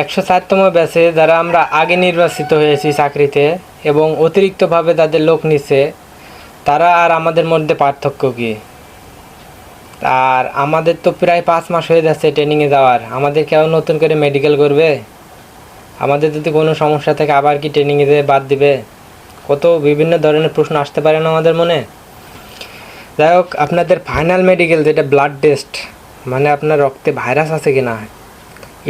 একশো চারতম ব্যাচে যারা আমরা আগে নির্বাচিত হয়েছি চাকরিতে এবং অতিরিক্তভাবে তাদের লোক নিচ্ছে, তারা আর আমাদের মধ্যে পার্থক্য কী? আর আমাদের তো প্রায় পাঁচ মাস হয়ে যাচ্ছে ট্রেনিংয়ে যাওয়ার। আমাদের কেউ নতুন করে মেডিকেল করবে? আমাদের যদি কোনো সমস্যা থাকে আবার কি ট্রেনিংয়ে যেয়ে বাদ দিবে? কত বিভিন্ন ধরনের প্রশ্ন আসতে পারে না আমাদের মনে? যাই হোক, আপনাদের ফাইনাল মেডিকেল যেটা ব্লাড টেস্ট মানে আপনার রক্তে ভাইরাস আছে কি না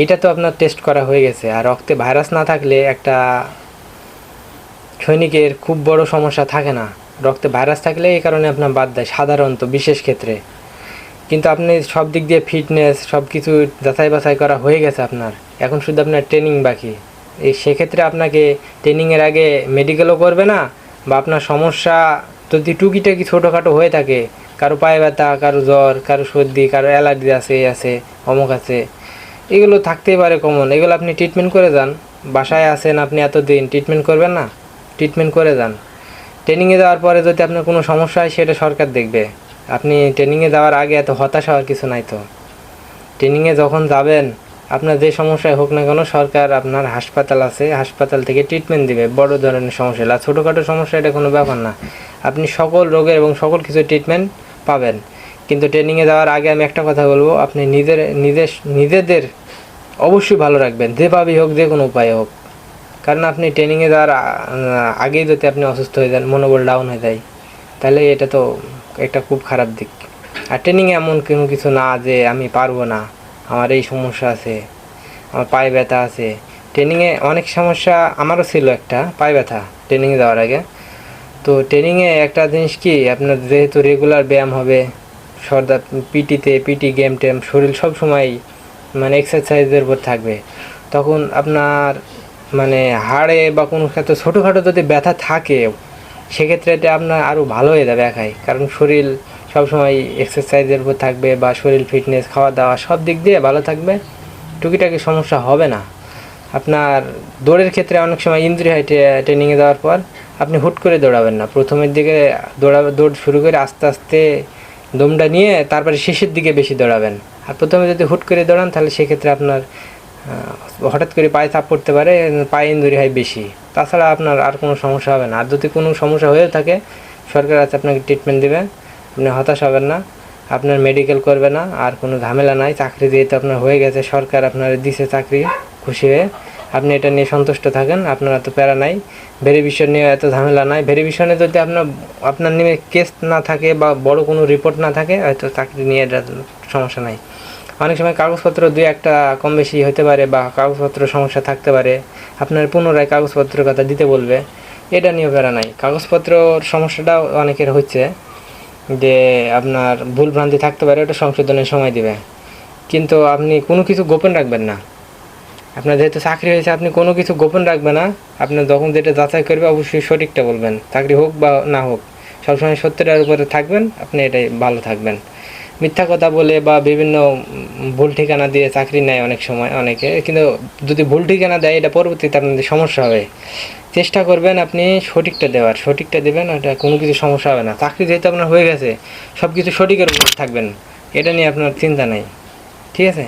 এটা তো আপনার টেস্ট করা হয়ে গেছে। আর রক্তে ভাইরাস না থাকলে একটা সৈনিকের খুব বড় সমস্যা থাকে না। রক্তে ভাইরাস থাকলে এই কারণে আপনার বাদ দেয় সাধারণত বিশেষ ক্ষেত্রে। কিন্তু আপনি সব দিক দিয়ে ফিটনেস সব কিছু যাচাই বাছাই করা হয়ে গেছে আপনার। এখন শুধু আপনার ট্রেনিং বাকি। এই সেক্ষেত্রে আপনাকে ট্রেনিংয়ের আগে মেডিকেলও করবে না, বা আপনার সমস্যা যদি টুকিটাকি ছোটোখাটো হয়ে থাকে, কারও পায়ে ব্যথা, কারও জ্বর, কারও সর্দি, কারও অ্যালার্জি আছে, এই আছে, অমুক আছে এগুলো থাকতেই পারে কমন এগুলো আপনি ট্রিটমেন্ট করে যান। বাসায় আছেন আপনি এতদিন ট্রিটমেন্ট করবেন না? ট্রিটমেন্ট করে যান। ট্রেনিংয়ে যাওয়ার পরে যদি আপনার কোনো সমস্যা হয়, সেটা সরকার দেখবে। আপনি ট্রেনিংয়ে যাওয়ার আগে এত হতাশ হওয়ার কিছু নাই তো। ট্রেনিংয়ে যখন যাবেন, আপনার যে সমস্যায় হোক না কেন সরকার আপনার হাসপাতাল আছে, হাসপাতাল থেকে ট্রিটমেন্ট দিবে। বড় ধরনের সমস্যা। আর ছোটোখাটো সমস্যা এটা কোনো ব্যাপার না। আপনি সকল রোগের এবং সকল কিছু ট্রিটমেন্ট পাবেন। কিন্তু ট্রেনিংয়ে যাওয়ার আগে আমি একটা কথা বলব, আপনি নিজের নিজের, নিজেদের অবশ্যই ভালো রাখবেন যেভাবেই হোক, যে কোনো উপায়ে হোক। কারণ আপনি ট্রেনিংয়ে যাওয়ার আগেই যদি আপনি অসুস্থ হয়ে যান, মনোবল ডাউন হয়ে যায়, তাহলে এটা তো একটা খুব খারাপ দিক। আর ট্রেনিংয়ে এমন কোনো কিছু না যে আমি পারব না, আমার এই সমস্যা আছে, আমার পায়ে ব্যথা আছে। ট্রেনিংয়ে অনেক সমস্যা আমারও ছিল একটা, পায়ে ব্যথা ট্রেনিংয়ে যাওয়ার আগে। তো ট্রেনিংয়ে একটা জিনিস কি, আপনার যেহেতু রেগুলার ব্যায়াম হবে, সর্দার পিটিতে পিটি গেম টেম, শরীর সব সময় মানে এক্সারসাইজের উপর থাকবে। তখন আপনার মানে হাড়ে বা কোনো ক্ষেত্রে ছোটোখাটো যদি ব্যথা থাকে, সেক্ষেত্রে এটা আপনার আরও ভালো হয়ে যাবে একাই। কারণ শরীর সবসময় এক্সারসাইজের উপর থাকবে বা শরীর ফিটনেস খাওয়া দাওয়া সব দিক দিয়ে ভালো থাকবে। টুকিটাকি সমস্যা হবে না। আপনার দৌড়ের ক্ষেত্রে অনেক সময় ইঞ্জুরি হয় ট্রেনিংয়ে যাওয়ার পর, আপনি হুট করে দৌড়াবেন না। প্রথমের দিকে দৌড়াবে দৌড় শুরু করে আস্তে আস্তে দমটা নিয়ে তারপরে শেষের দিকে বেশি দৌড়াবেন। আর প্রথমে যদি হুট করে দৌড়ান, তাহলে সেক্ষেত্রে আপনার হঠাৎ করে পায়ে চাপ পড়তে পারে, পায়ে ইঞ্জুরি হয় বেশি। তাছাড়া আপনার আর কোনো সমস্যা হবে না। আর যদি কোনো সমস্যা হয়েও থাকে, সরকার আছে, আপনাকে ট্রিটমেন্ট দেবে আপনি হতাশ হবেন না। আপনার মেডিকেল করবে না। আর কোনো ঝামেলা নাই। চাকরি দিয়ে তো আপনার হয়ে গেছে, সরকার আপনার দিছে চাকরি, খুশি হয়ে। আপনি এটা নিয়ে সন্তুষ্ট থাকেন, আপনার এত প্যারা নাই ভেরিফিকেশন নিয়ে এত ঝামেলা নাই। ভেরিভিশনে যদি আপনার আপনার নিয়ে কেস না থাকে বা বড় কোনো রিপোর্ট না থাকে, হয়তো চাকরি নিয়ে এটা সমস্যা নাই। অনেক সময় কাগজপত্র দুই একটা কম বেশি হতে পারে বা কাগজপত্র সমস্যা থাকতে পারে, আপনার পুনরায় কাগজপত্রের কথা দিতে বলবে, এটা নিয়ে প্যারা নাই। কাগজপত্রর সমস্যাটাও অনেকের হচ্ছে, যে আপনার ভুল ভ্রান্তি থাকতে পারে, ওটা সংশোধনের সময় দিবে। কিন্তু আপনি কোনো কিছু গোপন রাখবেন না। আপনার যেহেতু চাকরি হয়েছে, আপনি কোনো কিছু গোপন রাখবেন না। আপনার যখন যেটা যাচাই করবে, অবশ্যই সঠিকটা বলবেন। চাকরি হোক বা না হোক, সবসময় সত্যটার উপরে থাকবেন, আপনি এটাই ভালো থাকবেন। মিথ্যা কথা বলে বা বিভিন্ন ভুল ঠিকানা দিয়ে চাকরি নেয় অনেক সময়, অনেকে। কিন্তু যদি ভুল ঠিকানা দেয়, এটা পরবর্তীতে আপনাদের সমস্যা হবে। চেষ্টা করবেন আপনি সঠিকটা দেওয়ার, সঠিকটা দেবেন ওটা কোনো কিছু সমস্যা হবে না। চাকরি যেহেতু আপনার হয়ে গেছে সব কিছু সঠিকের উপর থাকবেন। এটা নিয়ে আপনার চিন্তা নেই। ঠিক আছে?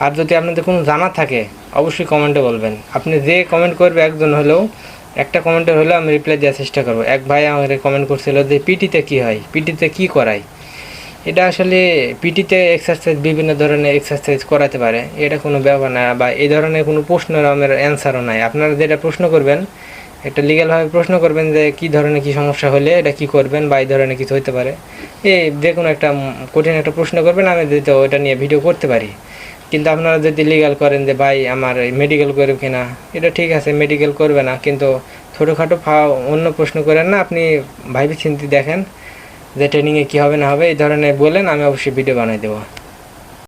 আর যদি আপনাদের কোনো জানা থাকে, অবশ্যই কমেন্টে বলবেন। আপনি যে কমেন্ট করবে একজন হলেও, একটা কমেন্টে হলেও আমি রিপ্লাই দেওয়ার চেষ্টা করব। এক ভাই আমাকে কমেন্ট করছিল যে, পিটিতে কি হয়? পিটিতে কি করায়? এটা আসলে পিটিতে এক্সারসাইজ বিভিন্ন ধরনের এক্সারসাইজ করাতে পারে। এটা কোনো ব্যাপার না বা এই ধরনের কোনো প্রশ্নের আমার অ্যান্সারও নাই। আপনারা যেটা প্রশ্ন করবেন একটা লিগ্যালভাবে প্রশ্ন করবেন যে কী ধরনের কী সমস্যা হলে এটা কী করবেন বা এই ধরনের কিছু হতে পারে। এই যে কোনো একটা কঠিন একটা প্রশ্ন করবেন, আমি যদি ওটা নিয়ে ভিডিও করতে পারি। কিন্তু আপনারা যদি লিগাল করেন যে, ভাই, আমার মেডিকেল করবে কিনা? এটা ঠিক আছে মেডিকেল করবে না। কিন্তু ছোটোখাটো অন্য প্রশ্ন করেন না, আপনি ভাইবে চিন্তি দেখেন যে ট্রেনিংয়ে কী হবে না হবে, এই ধরনের বলেন, আমি অবশ্যই ভিডিও বানাই দেবো।